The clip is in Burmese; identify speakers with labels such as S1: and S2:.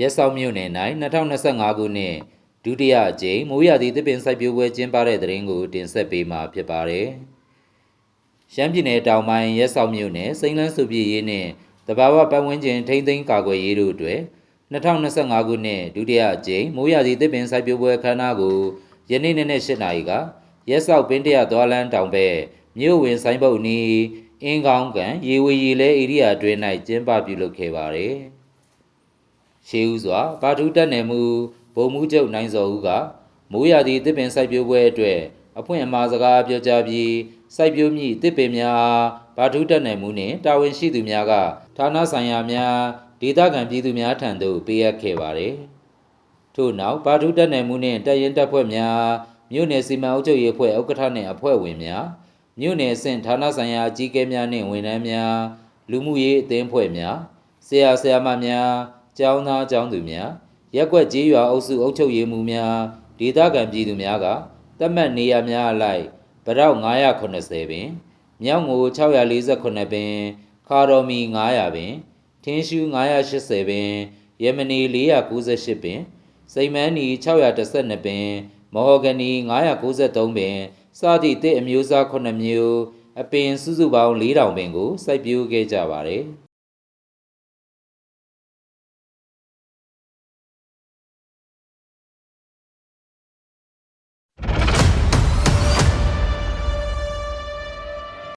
S1: ရက်စောက်မြို့နယ်၌2025ခုနှစ်ဒုတိယအကြိမ်မိုးရာသီသစ်ပင်စိုက်ပျိုးပွဲကျင်းပတဲ့တဲ့ရင်ကိုတင်ဆက်ပေးမှာဖြစ်ပါတယ်။ရှမ်းပြည်နယ်တောင်ပိုင်းရက်စောက်မြို့နယ်စိန်လန်းစုပြည်ရေးနှင့်တဘာဝပတ်ဝန်းကျင်ထိမ့်သိမ်းကာကွယ်ရေးတို့အတွက်2025ခုနှစ်ဒုတိယအကြိမ်မိုးရာသီသစ်ပင်စိုက်ပျိုးပွဲအခမ်းအနားကိုယနေ့နေ့နဲ့8နာရီကရက်စောက်ပင်တရသွားလန်းတောင်ဘက်မြို့ဝင်ဆိုင်ပုတ်နီးအင်းကောင်းကန်ရေဝေရီလဲဧရိယာအတွင်း၌ကျင်းပပြုလုပ်ခဲ့ပါတယ်။ ရှေးဦးစွာပါထူးတက်နယ်မှုဗိုလ်မှူးချုပ်နိုင်စောဦးကမိုးရာသီတစ်ပင်စိုက်ပျိုးပွဲအတွက်အဖွင့်အမှာစကားပြောကြားပြီးစိုက်ပျိုးမည့်တစ်ပင်များအားပါထူးတက်နယ်မှုနှင့်တာဝန်ရှိသူများကဌာနဆိုင်ရာများဒေသခံပြည်သူများထံသို့ပေးအပ်ခဲ့ပါသည်ထို့နောက်ပါထူးတက်နယ်မှုနှင့်တပ်ရင်တပ်ဖွဲ့များမြို့နယ်စီမံအုပ်ချုပ်ရေးအဖွဲ့ဥက္ကဋ္ဌနှင့်အဖွဲ့ဝင်များမြို့နယ်အဆင့်ဌာနဆိုင်ရာအကြီးအကဲများနှင့်ဝန်ထမ်းများလူမှုရေးအသင်းအဖွဲ့များဆရာဆရာမများ ကျောင်းသားကျောင်းသူများရက်ကွက်ကြေးရွာအုပ်စုအုပ်ချုပ်ရေးမှူးများဒေသခံပြည်သူများကတတ်မှတ်နေရများအလိုက်ဗရောက်980ပင်မြောက်ငို648ပင်ခါတော်မီ900ပင်ထင်းရှူး980ပင်ယမနီ498ပင်စိန်မန်းနီ612ပင်မော်ဟဂနီ993ပင်စသည့်တစ်အမျိုးအစား9မျိုးအပင်စုစုပေါင်း4000ပင်ကိုစိုက်ပျိုးခဲ့ကြပါတယ်။